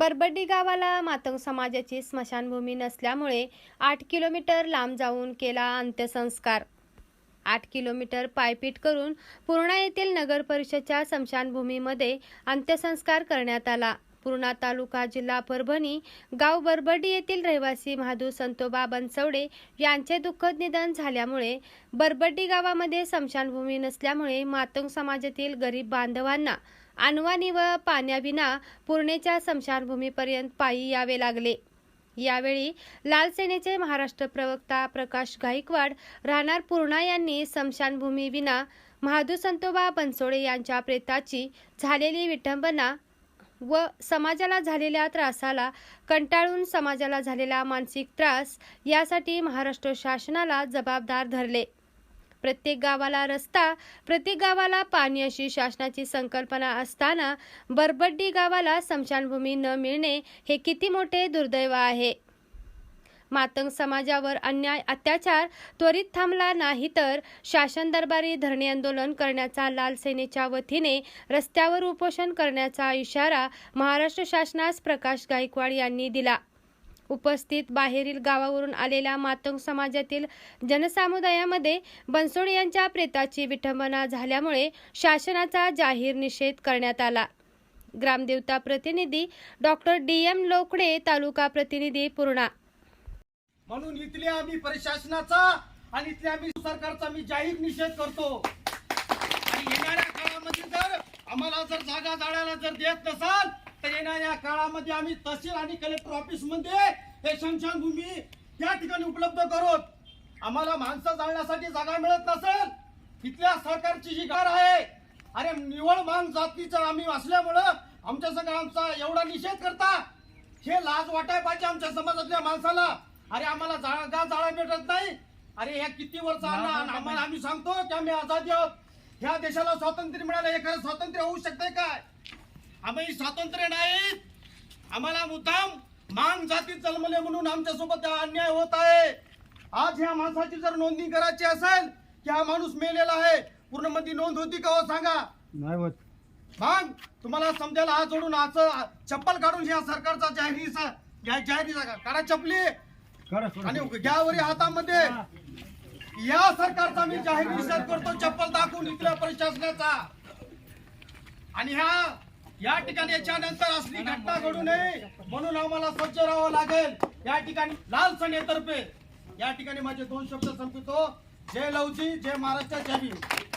बरबड्डी गावाला मातंग समाजाची स्मशानभूमी नसल्यामुळे आठ किलोमीटर लांब जाऊन केला अंत्यसंस्कार. आठ किलोमीटर पायपीट करून पूर्णा येथील नगर परिषदच्या स्मशानभूमीमध्ये अंत्यसंस्कार करण्यात आला. पूर्णा तालुका जिल्हा परभणी गाव बरबड्डी येथील रहिवासी महादू संतोबा बनसवडे यांचे दुःखद निधन झाल्यामुळे बरबड्डी गावामध्ये स्मशानभूमी नसल्यामुळे मातंग समाजातील गरीब बांधवांना अनवाणी व पाण्याविना पूर्णेच्या स्मशानभूमीपर्यंत पायी यावे लागले. यावेळी लाल सेनेचे महाराष्ट्र प्रवक्ता प्रकाश गायकवाड राहणार पूर्णा यांनी स्मशानभूमीविना महादू संतोबा बनसोडे यांच्या प्रेताची झालेली विटंबना व समाजाला झालेल्या त्रासाला कंटाळून समाजाला झालेला मानसिक त्रास यासाठी महाराष्ट्र शासनाला जबाबदार धरले. प्रत्येक गावाला रस्ता प्रत्येक गावाला पाणी अशी शासनाची संकल्पना असताना बरबड्डी गावाला स्मशानभूमी न मिळणे हे किती मोठे दुर्दैव आहे. मातंग समाजावर अन्याय अत्याचार त्वरित थांबला नाही तर शासन दरबारी धरणे आंदोलन करण्याचा लाल सेनेच्या वतीने रस्त्यावर उपोषण करण्याचा इशारा महाराष्ट्र शासनास प्रकाश गायकवाड यांनी दिला. उपस्थित बाहेरील गावावरून आलेल्या मातंग समाजातील जनसमुदायामध्ये बनसोड यांच्या प्रेताची विठंबना झाल्यामुळे शासनाचा जाहीर निषेध करण्यात आला. ग्रामदेवता प्रतिनिधी डॉक्टर डी. एम लोकडे तालुका प्रतिनिधी पूर्णा. म्हणून इथल्या आम्ही प्रशासनाचा आणि इथल्या आम्ही सरकारचा मी जाहीर निषेध करतो. आणि येणाऱ्या काळामध्ये जर आम्हाला जर जागा जाळायला जर देत नसाल येणाऱ्या काळामध्ये आम्ही तहसील आणि कलेक्टर ऑफिसमध्ये हे स्मशानभूमी त्या ठिकाणी उपलब्ध करोत आम्हाला माणसं जाळण्यासाठी जागा मिळत नसेल इथल्या सरकारची जी गार आहे अरे निवळ मान जातीचं आम्ही असल्यामुळं आमच्या सगळं आमचा एवढा निषेध करता. हे लाज वाटाय पाहिजे आमच्या समाजातल्या माणसाला. अरे आम्हाला जागा जाळा भेटत नाही. अरे ह्या किती वर्ष आम्हाला आम्ही सांगतो की आम्ही आझादी आहोत. ह्या देशाला स्वातंत्र्य मिळालं हे खरं स्वातंत्र्य होऊ शकतंय काय? आम्ही स्वातंत्र्य नाहीत. आम्हाला मुद्दाम मांग जातीत जन्मले म्हणून आमच्यासोबत अन्याय होत आहे. आज ह्या माणसाची जर नोंदणी करायची असेल की हा माणूस मेलेला आहे पूर्णमध्ये नोंद होती का हो सांगा? नाही होत. मग तुम्हाला समजायला हात जोडून असं चप्पल काढून या सरकारचा जाहिरी जाहिरी काढा चपली. आणि घ्यावरी हातामध्ये. या सरकारचा मी जाहीर निषेध करतो चप्पल दाखवून इथल्या प्रशासनाचा. आणि ह्या या ठिकाणी याच्यानंतर असली घटना घडू नये म्हणून आम्हाला सज्ज राहावं लागेल. या ठिकाणी लाल सेनेतर्फे. या ठिकाणी माझे दोन शब्द संपतो जय लवजी जय महाराष्ट्र जय भीम.